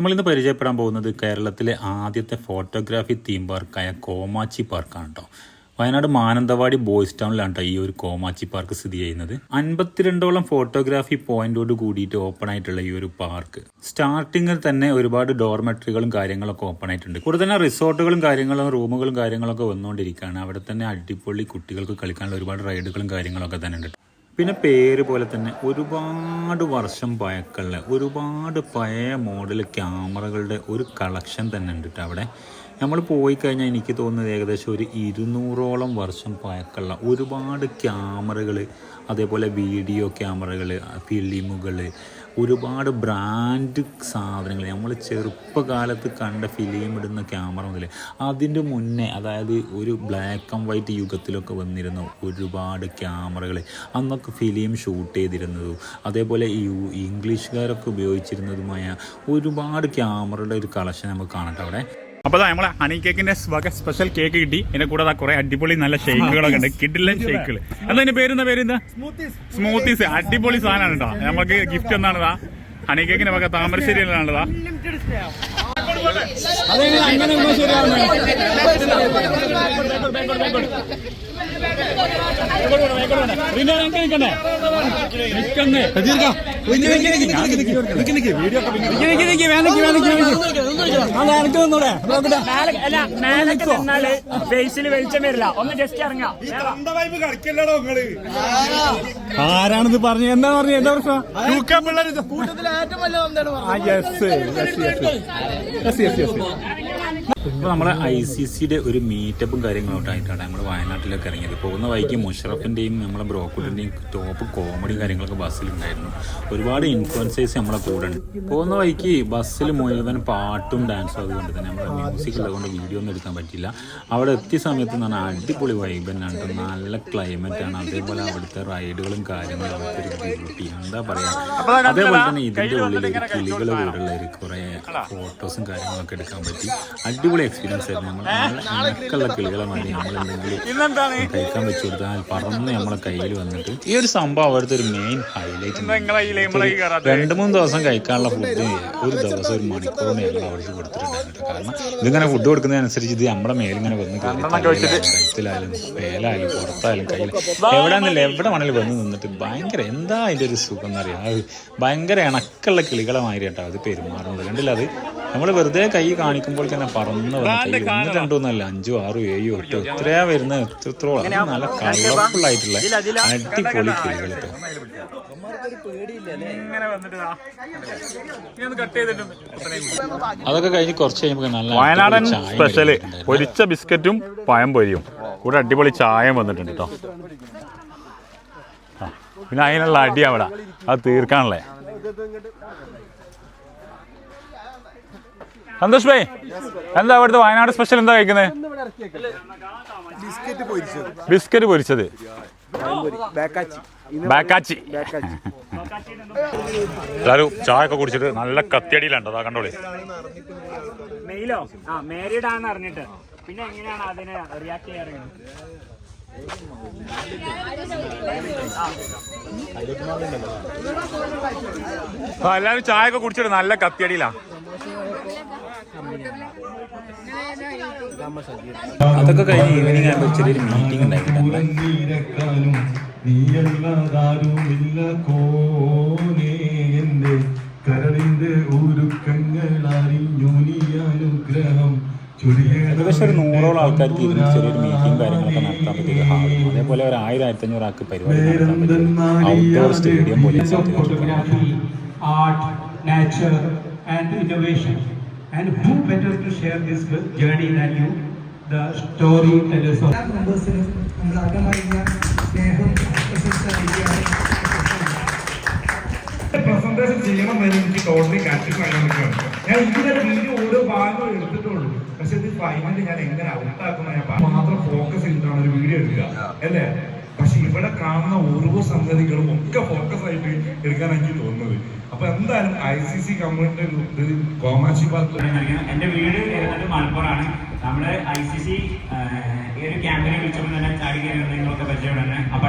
നമ്മളിന്ന് പരിചയപ്പെടാൻ പോകുന്നത് കേരളത്തിലെ ആദ്യത്തെ ഫോട്ടോഗ്രാഫി തീം പാർക്കായ കോമാച്ചി പാർക്കാണ് കേട്ടോ വയനാട് മാനന്തവാടി ബോയ്സ് ടൗണിലാണ് കേട്ടോ ഈ ഒരു കോമാച്ചി പാർക്ക് സ്ഥിതി ചെയ്യുന്നത്. അൻപത്തിരണ്ടോളം ഫോട്ടോഗ്രാഫി പോയിന്റോട് കൂടിയിട്ട് ഓപ്പൺ ആയിട്ടുള്ള ഈ ഒരു പാർക്ക് സ്റ്റാർട്ടിങ്ങിൽ തന്നെ ഒരുപാട് ഡോർമെട്രികളും കാര്യങ്ങളൊക്കെ ഓപ്പൺ ആയിട്ടുണ്ട്. കൂടെ തന്നെ റിസോർട്ടുകളും കാര്യങ്ങളും റൂമുകളും കാര്യങ്ങളൊക്കെ വന്നുകൊണ്ടിരിക്കുകയാണ്. അവിടെ തന്നെ അടിപൊളി കുട്ടികൾക്ക് കളിക്കാനുള്ള ഒരുപാട് റൈഡുകളും കാര്യങ്ങളൊക്കെ തന്നെ ഉണ്ട് പിന്നെ പേര് പോലെ തന്നെ ഒരുപാട് വർഷം പഴക്കമുള്ള ഒരുപാട് പഴയ മോഡൽ ക്യാമറകളുടെ ഒരു കളക്ഷൻ തന്നെ ഉണ്ട് അവിടെ നമ്മൾ പോയി കഴിഞ്ഞാൽ എനിക്ക് തോന്നുന്നത് ഏകദേശം ഒരു ഇരുന്നൂറോളം വർഷം പഴക്കമുള്ള ഒരുപാട് ക്യാമറകൾ അതേപോലെ വീഡിയോ ക്യാമറകൾ ഫിലിമുകൾ ഒരുപാട് ബ്രാൻഡ് സാധനങ്ങൾ. നമ്മൾ ചെറുപ്പകാലത്ത് കണ്ട ഫിലിം ഇടുന്ന ക്യാമറ മുതൽ അതിന്റെ മുന്നേ അതായത് ഒരു ബ്ലാക്ക് ആൻഡ് വൈറ്റ് യുഗത്തിലൊക്കെ വന്നിരുന്ന ഒരുപാട് ക്യാമറകൾ അന്നൊക്കെ ഫിലിം ഷൂട്ട് ചെയ്തിരുന്നതും അതേപോലെ യു ഇംഗ്ലീഷുകാരൊക്കെ ഉപയോഗിച്ചിരുന്നതുമായ ഒരുപാട് ക്യാമറയുടെ ഒരു കളക്ഷൻ നമുക്ക് കാണട്ടെ അവിടെ. അപ്പൊ ദാ നമ്മളെ ഹണി കേക്കിന്റെ വക സ്പെഷ്യൽ കേക്ക് കിട്ടി. എന്റെ കൂടെ ദാ കുറെ അടിപൊളി നല്ല ഷേക്കുകളൊക്കെ ഉണ്ട്. കിഡിലെ ഷേക്കുകൾ എന്താ ഇതിന്റെ പേരെന്താ പേര് എന്താ സ്മൂത്തീസ് അടിപൊളി സാധനമാണ് കേട്ടോ. നമുക്ക് ഗിഫ്റ്റ് എന്താണതാ ഹണി കേക്കിന്റെ വക താമരശ്ശേരിയിലാണ് ശരിയാണ്? ഫേസിൽ വെളിച്ചം വരില്ല ഒന്ന് ജസ്റ്റ് ഇറങ്ങാം ആരാണിത് പറഞ്ഞു? എന്താ പറഞ്ഞു? എന്താ പ്രശ്നം? ഇപ്പോൾ നമ്മളെ ഐ സി സിയുടെ ഒരു മീറ്റപ്പും കാര്യങ്ങളൊക്കെ ആയിട്ടാണ് നമ്മൾ വയനാട്ടിലൊക്കെ ഇറങ്ങിയത്. പോകുന്ന വഴിക്ക് മുഷറഫിന്റെയും നമ്മളെ ബ്രോക്കുട്ടിന്റെയും ടോപ്പ് കോമഡി കാര്യങ്ങളൊക്കെ ബസ്സിലുണ്ടായിരുന്നു ഒരുപാട് ഇൻഫ്ലുവൻസേഴ്സ് നമ്മളെ കൂടെ ഉണ്ട്. പോകുന്ന വഴിക്ക് ബസ്സിൽ മുഴുവൻ പാട്ടും ഡാൻസും അതുകൊണ്ട് തന്നെ നമ്മുടെ മ്യൂസിക് ഉള്ളതുകൊണ്ട് വീഡിയോ ഒന്നും എടുക്കാൻ പറ്റില്ല അവിടെ എത്തിയ സമയത്ത് എന്ന് അടിപൊളി വൈബ് നല്ല ക്ലൈമറ്റ് ആണ്. അതേപോലെ അവിടുത്തെ റൈഡുകളും കാര്യങ്ങളും അവിടുത്തെ ഒരു ബ്യൂട്ടി എന്താ പറയുക അതേപോലെ തന്നെ ഇതിന്റെ ഉള്ളിൽ കിളികൾ ഒരു കുറേ ഫോട്ടോസും കാര്യങ്ങളൊക്കെ എടുക്കാൻ പറ്റി. അടിപൊളി എക്സ്പീരിയൻസ് ആയിരുന്നു. നമ്മൾ നല്ല ഇണക്കുള്ള കിളികളെ എന്തെങ്കിലും കഴിക്കാൻ വെച്ചു കൊടുത്താൽ പറന്ന് നമ്മളെ കയ്യിൽ വന്നിട്ട് ഈ ഒരു സംഭവം അവിടുത്തെ ഒരു മെയിൻ ഹൈലൈറ്റ് രണ്ട് മൂന്ന് ദിവസം കഴിക്കാനുള്ള ഫുഡ് ഒരു ദിവസം ഒരു മണിക്കൂറിന് ഞങ്ങൾ അവർക്ക് കൊടുത്തിട്ടുണ്ടായിരുന്നു കാരണം ഇതിങ്ങനെ ഫുഡ് കൊടുക്കുന്നതനുസരിച്ച് ഇത് നമ്മുടെ മേലിങ്ങനെ വന്ന് കഴുത്തിലായാലും വേലായാലും പുറത്തായാലും കയ്യിൽ എവിടെ നിന്നില്ല എവിടെ വേണമെങ്കിലും വന്ന് നിന്നിട്ട് ഭയങ്കര എന്താ അതിന്റെ ഒരു സുഖം എന്നറിയാം. ഭയങ്കര ഇണക്കുള്ള കിളികളെ മാതിരി കേട്ടോ. അത് പെരുമാറുന്നത്. കണ്ടില്ല അത്? നമ്മൾ വെറുതെ കൈ കാണിക്കുമ്പോൾ തന്നെ പറന്ന് ഒന്ന് രണ്ടൊന്നല്ല അഞ്ചോ ആറോ ഏഴോ എട്ടോ എത്രയാ വരുന്നത് എത്രത്തോളം? നല്ല കളർഫുൾ ആയിട്ടുള്ള അടിപൊളി കിളികൾ അതൊക്കെ കഴിഞ്ഞ് കുറച്ച് കഴിയുമ്പോൾ നല്ല വയനാടൻ സ്പെഷ്യൽ സ്പെഷ്യൽ പൊരിച്ച ബിസ്ക്കറ്റും പഴം പൊരിയും. കൂടെ അടിപൊളി ചായയും വന്നിട്ടുണ്ട് കേട്ടോ പിന്നെ അതിനുള്ള അടി അവിടെ. അത് തീർക്കാണല്ലേ സന്തോഷ് ഭായ് എന്താ അവിടുത്തെ വയനാട് സ്പെഷ്യൽ എന്താ കഴിക്കുന്നത് ബിസ്ക്കറ്റ് പൊരിച്ചത്. ബാക്കാച്ചി. എല്ലാവരും ചായ ഒക്കെ കുടിച്ചിട്ട് നല്ല കത്തിയടിയിലുണ്ട്. അതാ കണ്ടോളി. മെയിലോ? ആ മാരീഡ് ആണെന്ന് അറിഞ്ഞിട്ട്. പിന്നെ എങ്ങനെയാണ് അതിനെ റിയാക്ട് ചെയ്യാറ്? ആ എല്ലാവരും ചായ ഒക്കെ കുടിച്ചിട്ട് നല്ല കത്തിയടിയിലാ. അതൊക്കെ കഴിഞ്ഞ് ഈവനിങ് ആകുമ്പോൾ ചെറിയൊരു മീറ്റിംഗ് ഏകദേശം ഒരു നൂറോളം ആൾക്കാർക്ക് ഇരുന്ന് ചെറിയൊരു മീറ്റിംഗ് കാര്യങ്ങളൊക്കെ നടത്താൻ പറ്റിയ ഹാളും അതേപോലെ ഒരു ആയിരം ആയിരത്തി അഞ്ഞൂറ് ആൾക്ക് പരിപാടി നടത്താൻ പറ്റിയ ഔട്ട്ഡോർ സ്റ്റേഡിയം പോലെ photography, and nature, and innovation. And who better to share this journey than you, the storytellers of മെമ്പേഴ്സിനും നമ്മൾ അകമറിഞ്ഞ സ്നേഹം പ്രസന്റേഷൻ ചെയ്യണം എന്ന് എനിക്ക് ടോട്ടലി കാറ്റിൽ ഞാൻ ഇങ്ങനെ വീഡിയോ ഓരോ ഭാഗം എടുത്തിട്ടുള്ളൂ പക്ഷെ ഇത് ഫൈനലി ഞാൻ എങ്ങനെ ഔട്ടാക്കുന്ന ഞാൻ മാത്രം ഫോക്കസ് ചെയ്തിട്ടാണ് ഒരു വീഡിയോ എടുക്കുക. അല്ലേ? പക്ഷെ ഇവിടെ കാണുന്ന ഓരോ സംഗതികളും ഒക്കെ ഫോക്കസ് ആയിട്ട് എടുക്കാൻ എനിക്ക് തോന്നുന്നത്. അപ്പൊ എന്തായാലും ഐ സി സി കമ്മിറ്റി ഒരു പാർക്ക് എന്റെ വീട് ഏതാണ്ട് മലപ്പുറമാണ്. നമ്മുടെ ഐ സി സി ഒരു ക്യാമ്പിനെ വിളിച്ചപ്പോൾ തന്നെ ചാടി കയറി നിങ്ങളൊക്കെ പരിചയമാണ് അപ്പൊ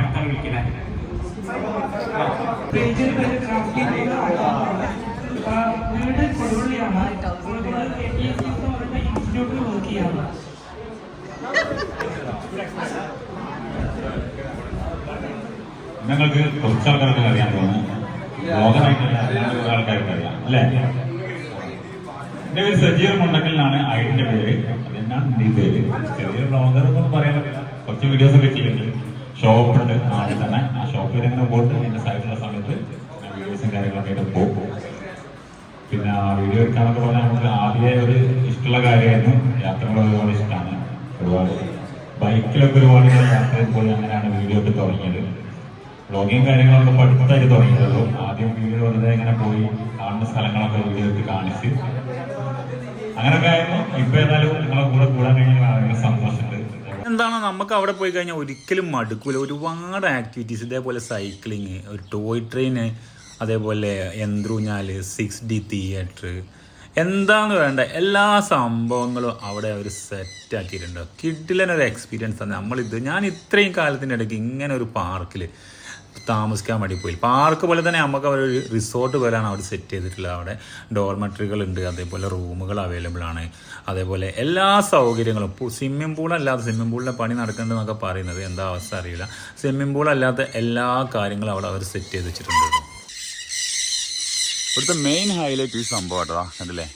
ഇൻസ്റ്റിറ്റ്യൂട്ടിൽ വർക്ക് നിങ്ങൾക്ക് കുറച്ച് ആൾക്കാർക്ക് അറിയാൻ തോന്നുന്നു. ലോകമായിട്ടല്ല എല്ലാവരും ആൾക്കാർക്ക് അറിയാം അല്ലേ? എന്റെ പേര് സജീർ മുണ്ടക്കലിനാണ് ഐഡിന്റെ പേര്. അതെന്നാണ് പേര്? ചെറിയ ബ്ലോഗർ എന്നൊന്നും പറയാൻ പറ്റില്ല. കുറച്ച് വീഡിയോസ് ഒക്കെ ചെയ്യുന്നുണ്ട്. ഷോപ്പുണ്ട് നാളെ തന്നെ. ആ ഷോപ്പിൽ ഇങ്ങനെ പോയിട്ട് എന്റെ സൈഡിലുള്ള സമയത്ത് വീഡിയോസും കാര്യങ്ങളൊക്കെ ആയിട്ട് പോകും. പിന്നെ ആ വീഡിയോ എടുക്കാന്നൊക്കെ പറഞ്ഞാൽ നമുക്ക് ആദ്യമേ ഒരു ഇഷ്ടമുള്ള കാര്യമായിരുന്നു. യാത്രകൾ ഒരുപാട് ഇഷ്ടമാണ്. ഒരുപാട്. ബൈക്കിലൊക്കെ ഒരുപാട് യാത്രയിൽ യാത്ര ചെയ്തപ്പോൾ അങ്ങനെയാണ് വീഡിയോ ഒക്കെ തുടങ്ങിയത്. വ്ളോഗിങ് കാര്യങ്ങളൊക്കെ പഠിത്തമായിട്ട് തുടങ്ങിയത് ആദ്യം വീഡിയോ വെറുതെ ഇങ്ങനെ പോയി കാണുന്ന സ്ഥലങ്ങളൊക്കെ വീഡിയോ എടുത്ത് കാണിച്ച്. അങ്ങനെയൊക്കെ ആയിരുന്നു. ഇപ്പൊ ഏതായാലും നിങ്ങളെ കൂടെ കൂടാൻ കഴിഞ്ഞാൽ സന്തോഷമുണ്ട്. എന്താണ്? നമുക്ക് അവിടെ പോയി കഴിഞ്ഞാൽ ഒരിക്കലും മടുക്കൂല. ഒരുപാട് ആക്ടിവിറ്റീസ് ഇതേപോലെ സൈക്ലിങ് ഒരു ടോയ് ട്രെയിന് അതേപോലെ യന്ത്രൂഞ്ഞാൽ സിക്സ് ഡി തിയേറ്റർ എന്താണ് വേണ്ട എല്ലാ സംഭവങ്ങളും അവിടെ അവർ സെറ്റ് ആക്കിയിട്ടുണ്ട്. കിഡിലനൊരു എക്സ്പീരിയൻസ് ആണ്. നമ്മളിത് ഞാൻ ഇത്രയും കാലത്തിന്റെ ഇടയ്ക്ക് ഇങ്ങനെ ഒരു പാർക്കിൽ താമസിക്കാൻ വേണ്ടി പോയി. പാർക്ക് പോലെ തന്നെ നമുക്ക് അവർ ഒരു റിസോർട്ട് പോലെയാണ് അവിടെ സെറ്റ് ചെയ്തിട്ടുള്ളത്. അവിടെ ഡോർമെട്രികൾ ഉണ്ട് അതേപോലെ റൂമുകൾ അവൈലബിൾ ആണ്. അതേപോലെ എല്ലാ സൗകര്യങ്ങളും സ്വിമ്മിംഗ് പൂൾ അല്ലാതെ സ്വിമ്മിംഗ് പൂളിന്റെ പണി നടക്കുന്നുണ്ടെന്നൊക്കെ പറയുന്നത് എന്താ അവസ്ഥ അറിയില്ല. സ്വിമ്മിംഗ് പൂൾ അല്ലാത്ത എല്ലാ കാര്യങ്ങളും അവിടെ അവർ സെറ്റ് ചെയ്ത് വെച്ചിട്ടുണ്ട്. ഇവിടുത്തെ മെയിൻ ഹൈലൈറ്റ് ഈ സംഭവം കേട്ടോ അതല്ലേ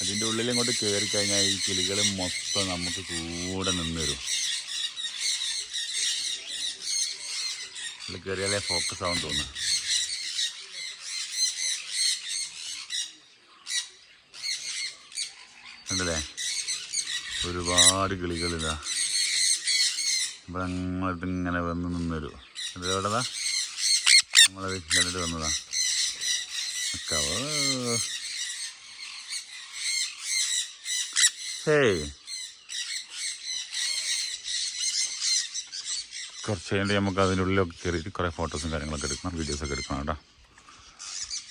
അതിന്റെ ഉള്ളിൽ ഇങ്ങോട്ട് കയറി കഴിഞ്ഞാൽ ഈ കിളികൾ മൊത്തം നമുക്ക് കൂടെ നിന്ന് വരും. ഉള്ളിൽ കയറിയാലേ ഫോക്കസ് ആവും തോന്നുന്നു. കണ്ടില്ലേ? ഒരുപാട് കിളികളിതാ ഞങ്ങളിത് ഇങ്ങനെ വന്ന് നിന്നൊരു ഇത് എവിടെതാ? നമ്മളത് കണ്ടിട്ട് വന്നതാ. കവ ഹേയ്. കുറച്ച് കഴിഞ്ഞിട്ട് നമുക്ക് അതിന്റെ ഉള്ളിലൊക്കെ കയറിയിട്ട് കുറേ ഫോട്ടോസും കാര്യങ്ങളൊക്കെ എടുക്കണം വീഡിയോസൊക്കെ എടുക്കണം കേട്ടോ.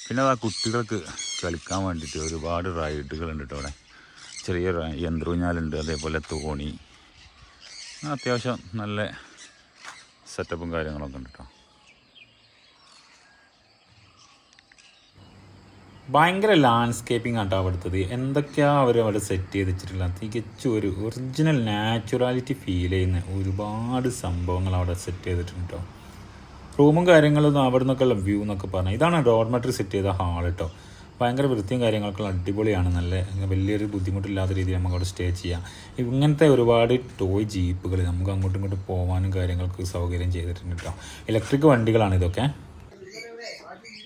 പിന്നെ അത് ആ കുട്ടികൾക്ക് കളിക്കാൻ വേണ്ടിയിട്ട് ഒരുപാട് റൈഡുകളുണ്ട് കേട്ടോ അവിടെ. ചെറിയ യന്ത്രൂഞ്ഞാലുണ്ട് അതേപോലെ തോണി. അത്യാവശ്യം നല്ല സെറ്റപ്പും കാര്യങ്ങളൊക്കെ ഉണ്ട് കേട്ടോ. ഭയങ്കര ലാൻഡ്സ്കേപ്പിംഗ് ആട്ടോ അവിടുത്തത് എന്തൊക്കെയാ അവർ അവിടെ സെറ്റ് ചെയ്ത് വെച്ചിട്ടില്ല തികച്ചും ഒരു ഒറിജിനൽ നാച്ചുറാലിറ്റി ഫീൽ ചെയ്യുന്ന ഒരുപാട് സംഭവങ്ങൾ അവിടെ സെറ്റ് ചെയ്തിട്ടുണ്ട് കേട്ടോ റൂമും കാര്യങ്ങളും അവിടെ നിന്നൊക്കെയുള്ള വ്യൂ എന്നൊക്കെ പറഞ്ഞാൽ ഇതാണ് ഡോർമെട്രി സെറ്റ് ചെയ്ത ഹാൾ കേട്ടോ ഭയങ്കര വൃത്തിയും കാര്യങ്ങളൊക്കെ അടിപൊളിയാണ്. നല്ല വലിയൊരു ബുദ്ധിമുട്ടില്ലാത്ത രീതിയിൽ നമുക്ക് അവിടെ സ്റ്റേ ചെയ്യാം. ഇങ്ങനത്തെ ഒരുപാട് ടോയ് ജീപ്പുകൾ നമുക്ക് അങ്ങോട്ടും ഇങ്ങോട്ടും പോകാനും കാര്യങ്ങൾക്ക് സൗകര്യം ചെയ്തിട്ടുണ്ട് കേട്ടോ ഇലക്ട്രിക് വണ്ടികളാണ് ഇതൊക്കെ.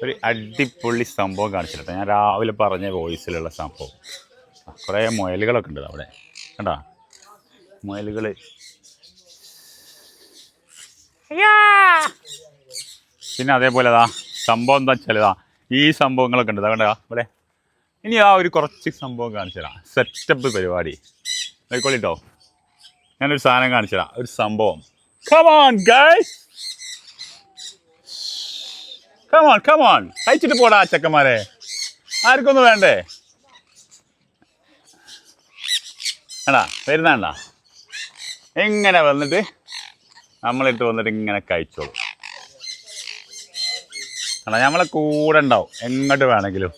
ഒരു അടിപൊളി സംഭവം കാണിച്ചിട്ട് ഞാൻ രാവിലെ പറഞ്ഞ വോയിസിലുള്ള സംഭവം. കുറേ മുയലുകളൊക്കെ ഉണ്ട് അവിടെ. കണ്ടാ? മുയലുകൾ പിന്നെ അതേപോലെ അതാ സംഭവം എന്താ വെച്ചാൽ ഇതാ ഈ സംഭവങ്ങളൊക്കെ ഉണ്ട്. കണ്ടാ? ഇവിടെ. ഇനി ആ ഒരു കുറച്ച് സംഭവം കാണിച്ചു തരാം സെറ്റപ്പ് പരിപാടി. ആയിക്കോളിട്ടോ. ഞാനൊരു സാധനം കാണിച്ചു തരാം ഒരു സംഭവം. കമാൻ ഗൈസ് കമോൺ കമോൺ കഴിച്ചിട്ട് പോടാ ചെക്കന്മാരെ. ആർക്കൊന്നും വേണ്ടേ? എടാ വരുന്നണ്ട ഇങ്ങനെ വന്നിട്ട് നമ്മളിട്ട് വന്നിട്ട് ഇങ്ങനെ കഴിച്ചോളൂ. എടാ നമ്മളെ കൂടെ ഉണ്ടാവും. എങ്ങോട്ട് വേണമെങ്കിലും.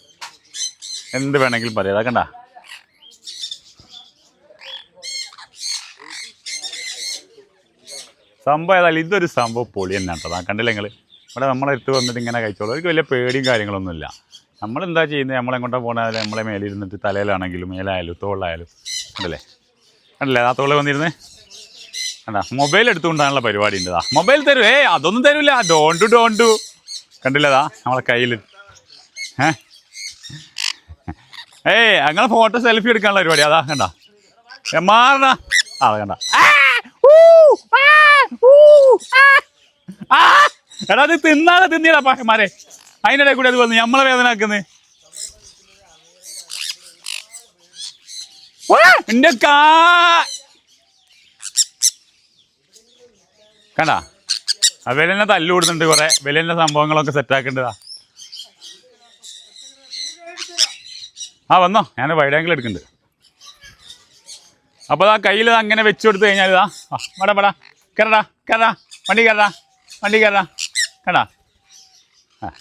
എന്ത് വേണമെങ്കിലും പറയാം. അതാ കണ്ട. സംഭവം ഏതായാലും ഇതൊരു സംഭവം പൊളി തന്നെ കേട്ടോ കണ്ടില്ല നിങ്ങൾ ഇവിടെ നമ്മളെ അടുത്ത് വന്നിട്ട് ഇങ്ങനെ കഴിച്ചോളൂ. അവർക്ക് വലിയ പേടിയും കാര്യങ്ങളൊന്നുമില്ല. നമ്മളെന്താ ചെയ്യുന്നത്? നമ്മളെങ്ങോട്ടാ പോകണത് നമ്മളെ മേലിരുന്നിട്ട് തലയിലാണെങ്കിലും മേലായാലും തോളിലായാലും. കണ്ടല്ലേ? കണ്ടല്ലേ? ആ തോളിൽ വന്നിരുന്നേ? അതാ മൊബൈൽ എടുത്തുകൊണ്ടാണുള്ള പരിപാടി ഉണ്ട് മൊബൈൽ തരും. ഏ അതൊന്നും തരൂല. ഡോണ്ടു ഡോണ്ടു കണ്ടില്ലതാ നമ്മളെ കയ്യിൽ ഏ? ഏയ് അങ്ങനെ ഫോട്ടോ സെൽഫി എടുക്കാനുള്ള പരിപാടി. അതാ കണ്ട? മാറണ ആ കണ്ട. ഊ. എടാ അത് തിന്നാതെ തിന്നിയടാ പാഷന്മാരെ അതിനിടെ കൂടി അത് വന്ന്. നമ്മളെ വേദന ആക്കുന്നത്. എന്റെ കാ. കണ്ട? വിലനെ കുറെ. വിലന്റെ സംഭവങ്ങളൊക്കെ സെറ്റാക്കേണ്ടതാ ആ വന്നോ. ഞാൻ വൈഡ് ആംഗിൾ എടുക്കുന്നുണ്ട്. അപ്പോൾ ആ കയ്യിൽ അങ്ങനെ വെച്ചു കൊടുത്തു കഴിഞ്ഞാൽ ഇതാ ആ വടാ കേറടാ കയറാ വണ്ടി കേറടാ. വണ്ടി കയറാ കണ്ടാ? ആ.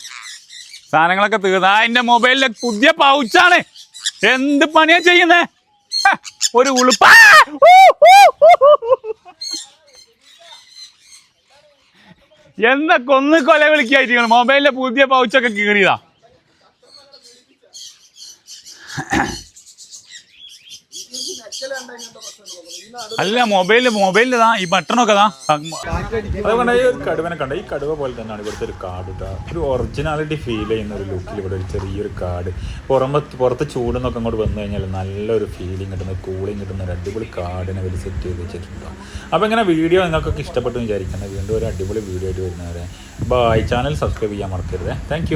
സാധനങ്ങളൊക്കെ തീർന്നാ. എന്റെ മൊബൈലിലെ പുതിയ പൗച്ചാണ് എന്ത് പണിയാ ചെയ്യുന്നേ? ഒരു ഉളുപ്പ. എന്താ കൊന്ന് കൊല വിളിക്കായിട്ട് മൊബൈലിലെ പുതിയ പൗച്ചൊക്കെ കീറിയതാ. അല്ല മൊബൈലിൽ ഈ ബട്ടണൊക്കെ താ അതുകൊണ്ട് ഈ ഒരു കടുവനെ കണ്ട? ഈ കടുവ പോലെ തന്നെയാണ് ഇവിടുത്തെ ഒരു കാട് കേട്ടോ ഒരു ഒറിജിനാലിറ്റി ഫീൽ ചെയ്യുന്ന ഒരു ലുക്കിൽ ഇവിടെ ഒരു ചെറിയൊരു കാട്. പുറമെ പുറത്ത് ചൂടെന്നൊക്കെ അങ്ങോട്ട് വന്നു കഴിഞ്ഞാൽ നല്ലൊരു ഫീലിംഗ് കിട്ടുന്ന കൂളിംഗ് കിട്ടുന്ന ഒരു അടിപൊളി കാടിനെ അവർ സെറ്റ് ചെയ്ത് വെച്ചിട്ടുണ്ട്. അപ്പോൾ ഇങ്ങനെ വീഡിയോ നിങ്ങൾക്കൊക്കെ ഇഷ്ടപ്പെട്ടു വിചാരിക്കുന്നത് വീണ്ടും ഒരു അടിപൊളി വീഡിയോ ആയിട്ട് വരുന്നവരെ. ബൈ ചാനൽ സബ്സ്ക്രൈബ് ചെയ്യാൻ മറക്കരുത്. താങ്ക്